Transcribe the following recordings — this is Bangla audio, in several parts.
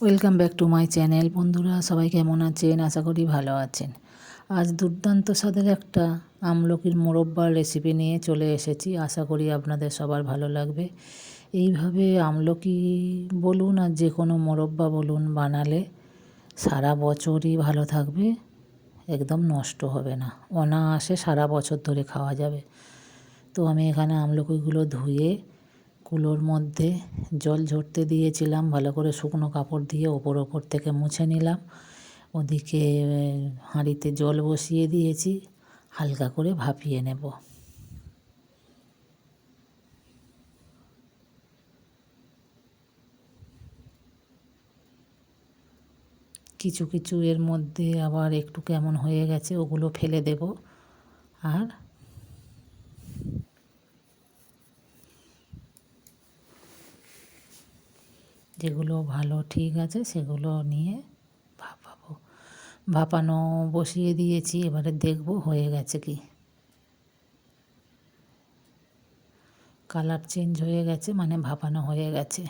Welcome back to my channel বন্ধুরা, সবাই কেমন আছেন? আশা করি ভালো আছেন। আজ দুর্দান্ত স্বাদের একটা আমলকির মোরব্বার রেসিপি নিয়ে চলে এসেছি। আশা করি আপনাদের সবার ভালো লাগবে। এইভাবে আমলকি বলুন আর যে কোনো মোরব্বা বলুন বানালে সারা বছরই ভালো থাকবে, একদম নষ্ট হবে না। অনায়াসে সারা বছর ধরে খাওয়া যাবে। তো আমি এখানে আমলকিগুলো ধুয়ে কুলোর মধ্যে জল ঝরতে দিয়েছিলাম, ভালো করে শুকনো কাপড় দিয়ে ওপর ওপর থেকে মুছে নিলাম। ওদিকে হাঁড়িতে জল বসিয়ে দিয়েছি, হালকা করে ভাপিয়ে নেব। কিছু কিছু এর মধ্যে আবার একটু কেমন হয়ে গেছে, ওগুলো ফেলে দেব। আর যেগুলো ভালো ঠিক আছে সেগুলো নিয়ে ভাপাবো। ভাপানো বসিয়ে দিয়েছি, এবারে দেখব হয়ে গেছে কি। কালার চেঞ্জ হয়ে গেছে মানে ভাপানো হয়ে গেছে।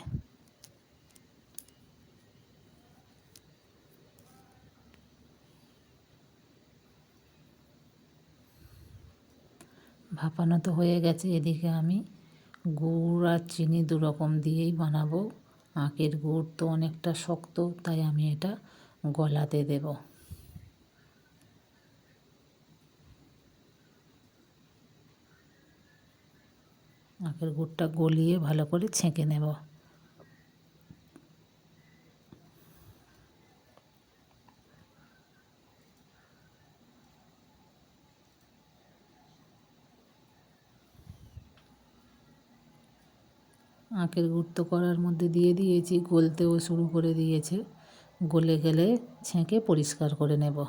ভাপানো তো হয়ে গেছে, এদিকে আমি গুড় আর চিনি দুরকম দিয়েই বানাবো। আখের গুড় তো অনেকটা শক্ত, তাই আমি এটা গলাতে দেব। আখের গুড়টা গলিয়ে ভালো করে ছেঁকে নেব। আখের গুড় করার মধ্যে দিয়ে দিয়েছি, গলতেও শুরু করে দিয়েছে। গলে গেলে ছেঁকে পরিষ্কার করে নেব।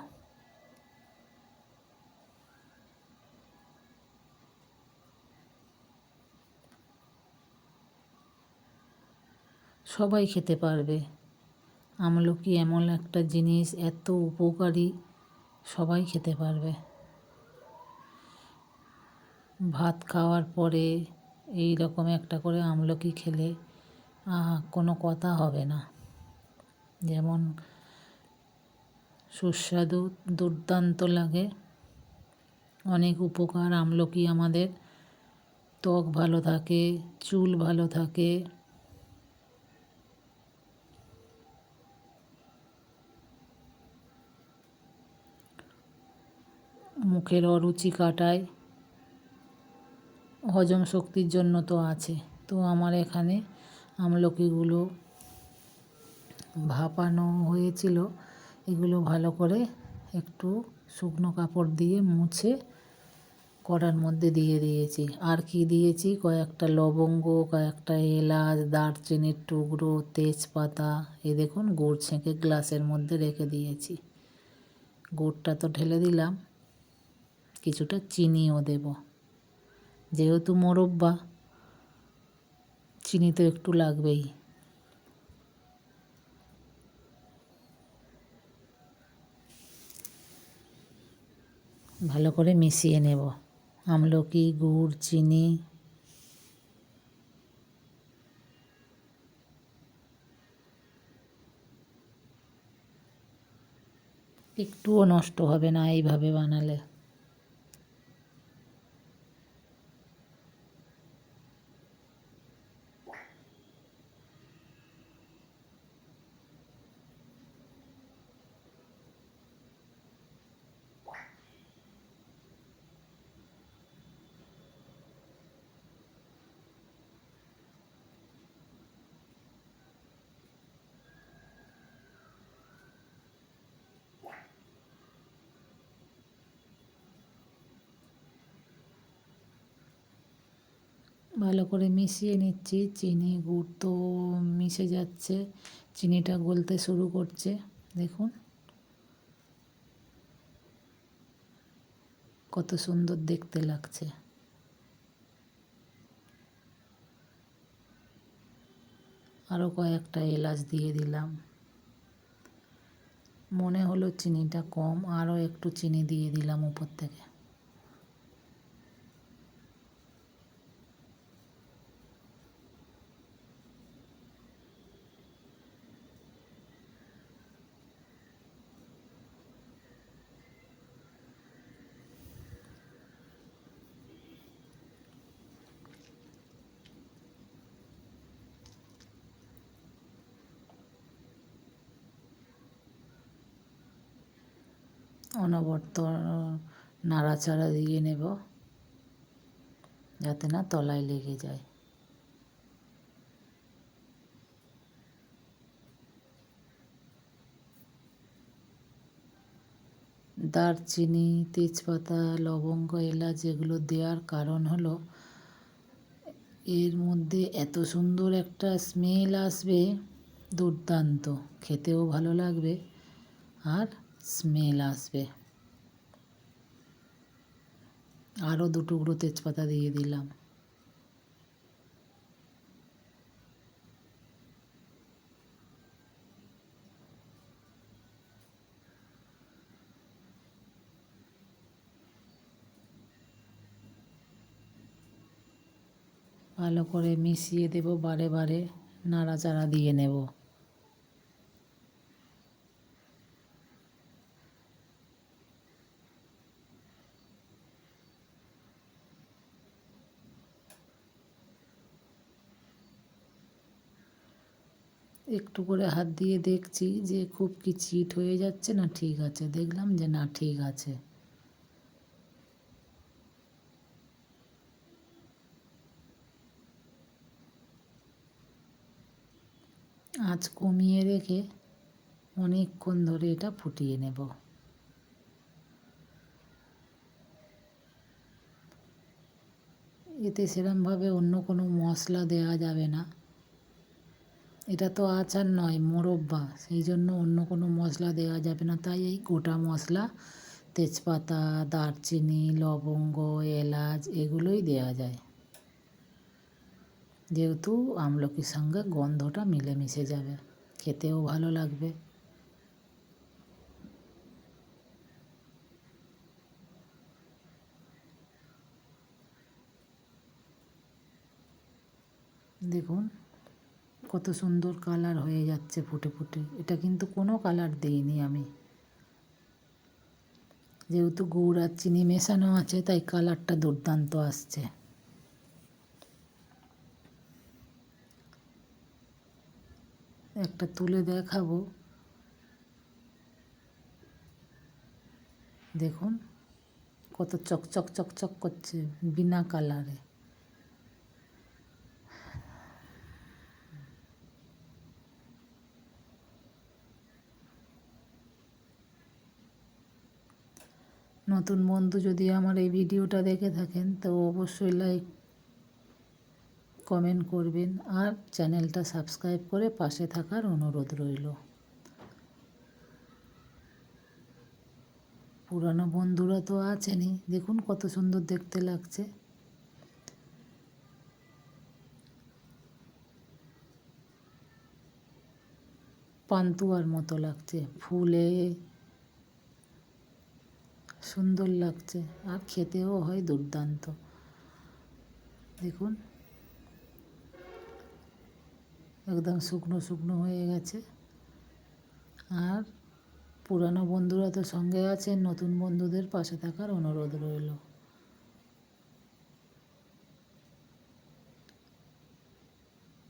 সবাই খেতে পারবে। আমলকি এমন একটা জিনিস, এত উপকারী, সবাই খেতে পারবে। ভাত খাওয়ার পরে এই রকম একটা করে আমলকি খেলে কোনো কথা হবে না। যেমন সুস্বাদু, দুর্দান্ত লাগে। অনেক উপকার আমলকি আমাদের। ত্বক ভালো থাকে, চুল ভালো থাকে। মুখের অরুচি কাটায়। হজম শক্তির জন্য তো আছে। তো আমার এখানে আমলকিগুলো ভাপানো হয়েছিল। এগুলো ভালো করে একটু শুকনো কাপড় দিয়ে মুছে কড়ার মধ্যে দিয়ে দিয়েছি। আর কি দিয়েছি? কয়েকটা লবঙ্গ, কয়েকটা এলাচ, দারচিনির টুকরো, তেজপাতা, এ দেখুন, গুড় ছেঁকে গ্লাসের মধ্যে রেখে দিয়েছি। গুড়টা তো ঢেলে দিলাম, কিছুটা চিনিও দেবো। যেহেতু মোরব্বা, চিনি তো একটু লাগবেই। ভালো করে মিশিয়ে নেব। আমলকি, গুড়, চিনি। একটুও নষ্ট হবে না এইভাবে বানালে। ভালো করে মিশিয়ে নিচ্ছি। চিনি, গুড় তো মিশে যাচ্ছে। চিনিটা গলতে শুরু করছে। দেখুন। কত সুন্দর দেখতে লাগছে। আরও কয়েকটা এলাচ দিয়ে দিলাম। মনে হলো চিনিটা কম। আরও একটু চিনি দিয়ে দিলাম উপর থেকে। অনবর্ত নাড়াচাড়া দিয়ে নেব যাতে না তলায় লেগে যায়। দারচিনি, তেজপাতা, লবঙ্গ, এলাচ এগুলো দেওয়ার কারণ হলো, এর মধ্যে এত সুন্দর একটা স্মেল আসবে, দুর্দান্ত। খেতেও ভালো লাগবে। আর স্মেল আসবে। আরও দু টুকরো তেজপাতা দিয়ে দিলাম। ভালো করে মিশিয়ে দেব, বারে বারে নাড়াচাড়া দিয়ে নেব। একটু করে হাত দিয়ে দেখছি যে খুব কি চিট হয়ে যাচ্ছে না ঠিক আছে। দেখলাম যে না, ঠিক আছে। আঁচ কমিয়ে রেখে অনেকক্ষণ ধরে এটা ফুটিয়ে নেব। এতে সেরমভাবে অন্য কোনো মশলা দেওয়া যাবে না। এটা তো আচার নয়, মোরব্বা। সেই জন্য অন্য কোনো মশলা দেওয়া যাবে না। তাই এই গোটা মশলা, তেজপাতা, দারচিনি, লবঙ্গ, এলাচ এগুলোই দেওয়া যায়। যেহেতু আমলকির সঙ্গে গন্ধটা মিলেমিশে যাবে, খেতেও ভালো লাগবে। দেখুন কত সুন্দর কালার হয়ে যাচ্ছে ফুটে ফুটে। এটা কিন্তু কোনো কালার দিইনি আমি। যেহেতু গুড় আর চিনি মেশানো আছে, তাই কালারটা দুর্দান্ত আসছে। একটা তুলে দেখাবো। দেখুন, কত চকচক চকচক করছে বিনা কালারে। নতুন বন্ধু যদি আমার এই ভিডিওটা দেখে থাকেন, তো অবশ্যই লাইক কমেন্ট করবেন আর চ্যানেলটা সাবস্ক্রাইব করে পাশে থাকার অনুরোধ রইল। পুরানো বন্ধুরা তো আছেনই, দেখুন কত সুন্দর দেখতে লাগছে। পান্তুয়ার মতো লাগছে, ফুলে সুন্দর লাগছে, আর খেতেও হয় দুর্দান্ত। দেখুন, একদম শুকনো শুকনো হয়ে গেছে। আর পুরানো বন্ধুরা তো সঙ্গে আছেন, নতুন বন্ধুদের পাশে থাকার অনুরোধ রইল।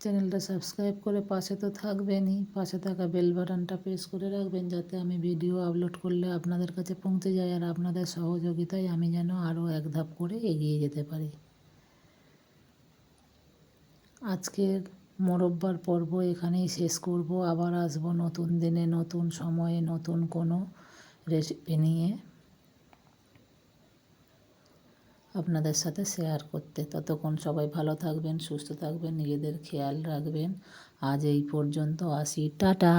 চ্যানেলটা সাবস্ক্রাইব করে পাশে তো থাকবেনই। পাশে থাকা বেল বাটনটা প্রেস করে রাখবেন যাতে আমি ভিডিও আপলোড করলে আপনাদের কাছে পৌঁছে যায় আর আপনাদের সহযোগিতায় আমি যেন আরও এক ধাপ করে এগিয়ে যেতে পারি। আজকের মোরব্বার পর্ব এখানেই শেষ করব। আবার আসব নতুন দিনে, নতুন সময়ে, নতুন কোনো রেসিপি নিয়ে। আপনাদের সাথে শেয়ার করতে। ততক্ষণ সবাই ভালো থাকবেন, সুস্থ থাকবেন, নিজেদের খেয়াল রাখবেন। আজ এই পর্যন্ত আসি। টাটা!